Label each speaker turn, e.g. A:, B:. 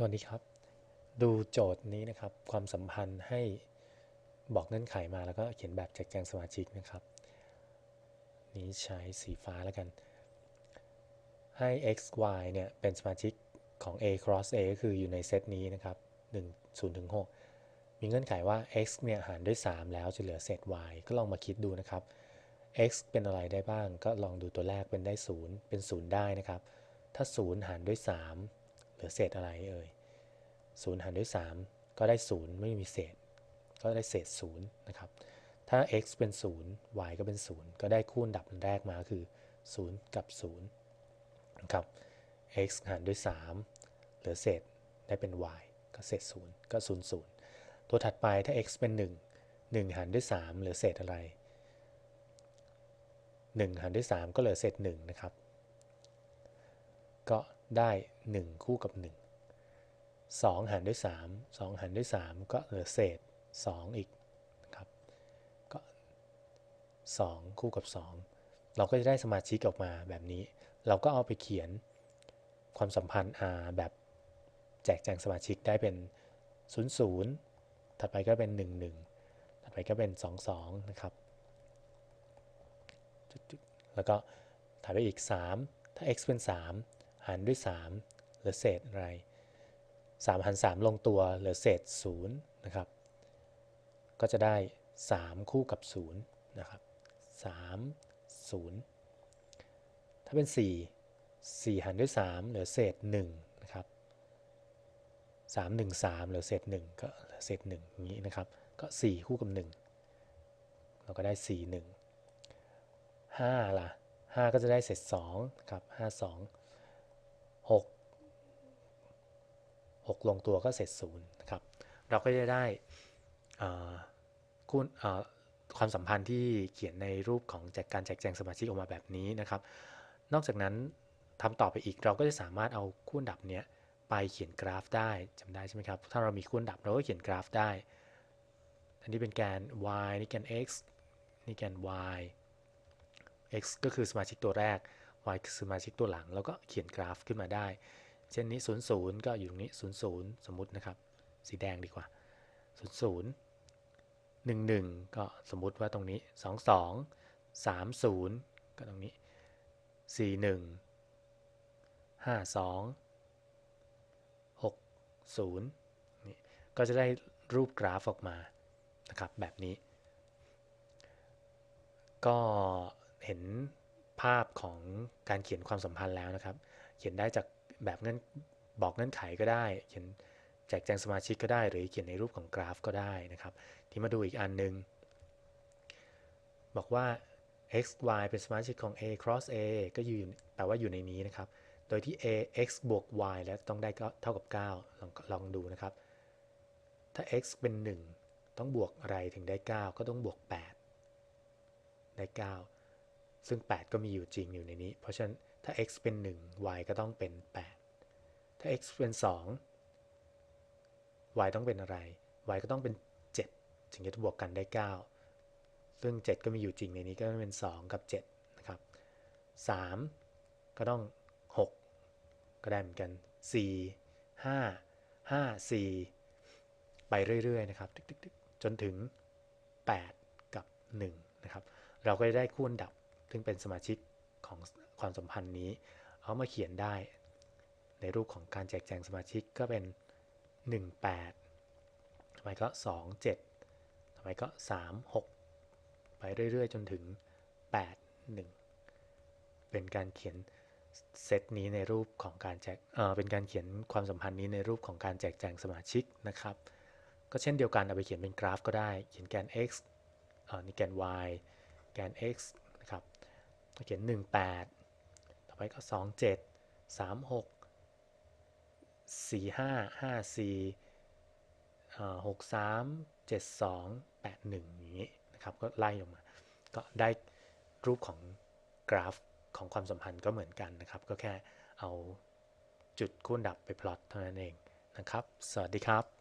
A: สวัสดีครับ ดูโจทย์นี้นะครับ ความสัมพันธ์ให้บอกเงื่อนไขมาแล้วก็เขียนแบบแจกแจงสมาชิกนะครับ นี้ใช้สีฟ้าแล้วกัน ให้ x y เนี่ยเป็นสมาชิกของ a cross a ก็คืออยู่ในเซตนี้นะครับ1 0ถึง6มีเงื่อนไขว่า x เนี่ยหารด้วย 3 แล้วจะเหลือเศษ y ก็ลองมาคิดดูนะครับ x เป็นอะไรได้บ้างก็ลองดูตัวแรกเป็นได้ 0 เป็น 0 ได้นะครับ ถ้า 0 หารด้วย 3 เหลือเศษอะไรเอ่ย0หารด้วย 3 ก็ได้ 0 ไม่มีเศษ ก็ได้เศษ0นะครับ ถ้า x เป็น 0 y ก็เป็น 0 ก็ได้คูณดับอันแรกมาคือ 0 กับ0นะครับ x หารด้วย 3 เหลือเศษได้เป็น y ก็เศษ 0 ก็ 0 0 ตัวถัดไปถ้า x เป็น 1 1 หารด้วย 3 เหลือเศษอะไร 1 หารด้วย 3 ก็เหลือเศษ1นะครับ ก็ ได้ 1 คู่กับ 1 2 หารด้วย 3 2 หารด้วย 3 ก็เหลือเศษ 2 อีกนะครับก็2คู่กับ 2 เราก็จะได้สมาชิกออกมาแบบนี้ เราก็เอาไปเขียนความสัมพันธ์ R แบบแจกแจงสมาชิกได้เป็น 0 0 ถัดไปก็เป็น 1 1 ถัดไปก็เป็น 2 2 นะครับแล้วก็ถัดไปอีก 3 ถ้า x เป็น 3 หารด้วย 3 เหลือเศษอะไร 3 หาร 3 ลงตัวเหลือเศษ0นะครับ ก็จะได้ 3 คู่กับ0นะครับ3 0 ถ้าเป็น 4 4 หารด้วย 3 เหลือเศษ1นะครับ3 1 3 เหลือเศษ 1 ก็เหลือเศษ1อย่างนี้นะครับ ก็ 4 คู่กับ 1 เราก็ได้ 4 1 5 ล่ะ 5 ก็จะได้เศษ2ครับ 5 2 6 6 ลงตัวก็เศษ0นะครับ เราก็จะได้คูณความสัมพันธ์ที่เขียนในรูปของจากการแจกแจงสมาชิกออกมาแบบนี้นะครับ นอกจากนั้นทำต่อไปอีกเราก็จะสามารถเอาคู่ดับเนี้ยไปเขียนกราฟได้จำได้ใช่ไหมครับ ถ้าเรามีคู่ดับเราก็เขียนกราฟได้ อันนี้เป็นแกน y นี่แกน x นี่แกน y x ก็คือสมาชิกตัวแรก y คือสมาชิกตัวหลัง แล้วก็เขียนกราฟขึ้นมาได้ เช่นนี้ 0 0 ก็อยู่ตรงนี้ 0 0 สมมุตินะครับ สีแดงดีกว่า 0 0 1 1 ก็สมมุติว่าตรงนี้ 2 2 3 0 ก็ตรงนี้ 4 1 5 2 6 0นี่ก็จะได้รูปกราฟออกมานะครับแบบนี้ ก็เห็น ภาพของการเขียนความสัมพันธ์แล้วนะครับ เขียนได้จากแบบเงื่อนบอกเงื่อนไขก็ได้ เขียนแจกแจงสมาชิกก็ได้ หรือเขียนในรูปของกราฟก็ได้นะครับ ที่มาดูอีกอันนึง บอกว่า x y เป็นสมาชิกของ a cross a ก็อยู่แปลว่าอยู่ในนี้นะครับ โดยที่ a x บวก y แล้วต้องได้เท่ากับ 9 ลองลองดูนะครับ ถ้า x เป็น 1 ต้องบวกอะไรถึงได้ 9 ก็ต้องบวก 8 ได้ 9 ซึ่ง 8 ก็มีอยู่จริงอยู่ในนี้ เพราะฉะนั้นถ้า x เป็น 1 y ก็ต้องเป็น 8 ถ้า x เป็น 2 y ต้องเป็นอะไร y ก็ต้องเป็น 7 ถึงจะบวกกันได้ 9 ซึ่ง 7 ก็มีอยู่จริงในนี้ก็เป็น 2 กับ 7 นะครับ 3 ก็ต้อง 6 ก็ได้เหมือนกัน 4 5 5 4 ไปเรื่อยๆ นะครับ จนถึง 8 กับ 1 นะครับ เราก็จะได้คู่อันดับ ซึ่งเป็นสมาชิกของความสัมพันธ์นี้ เอามาเขียนได้ ในรูปของการแจกแจงสมาชิกก็เป็น 1 8ทำไมก็ 2 7ทำไมก็ 3 6 ไปเรื่อยๆ จนถึง 8 1 เป็นการเขียนเซตนี้ในรูปของการแจกเออเป็นการเขียนความสัมพันธ์นี้ในรูปของการแจกแจงสมาชิกนะครับ ก็เช่นเดียวกันเอาไปเขียนเป็นกราฟก็ได้ เขียนแกน x อ่านี่แกน y แกน x เขียน 1 8 ต่อไปก็ 2 7 3 6 4 5 5 4 6 3 7 2 8 1 อย่างนี้นะครับ ก็ไล่ลงมา ก็ได้รูปของกราฟของความสัมพันธ์ก็เหมือนกันนะครับ ก็แค่เอาจุดคูณดับไปพลอตเท่านั้นเองนะครับ สวัสดีครับ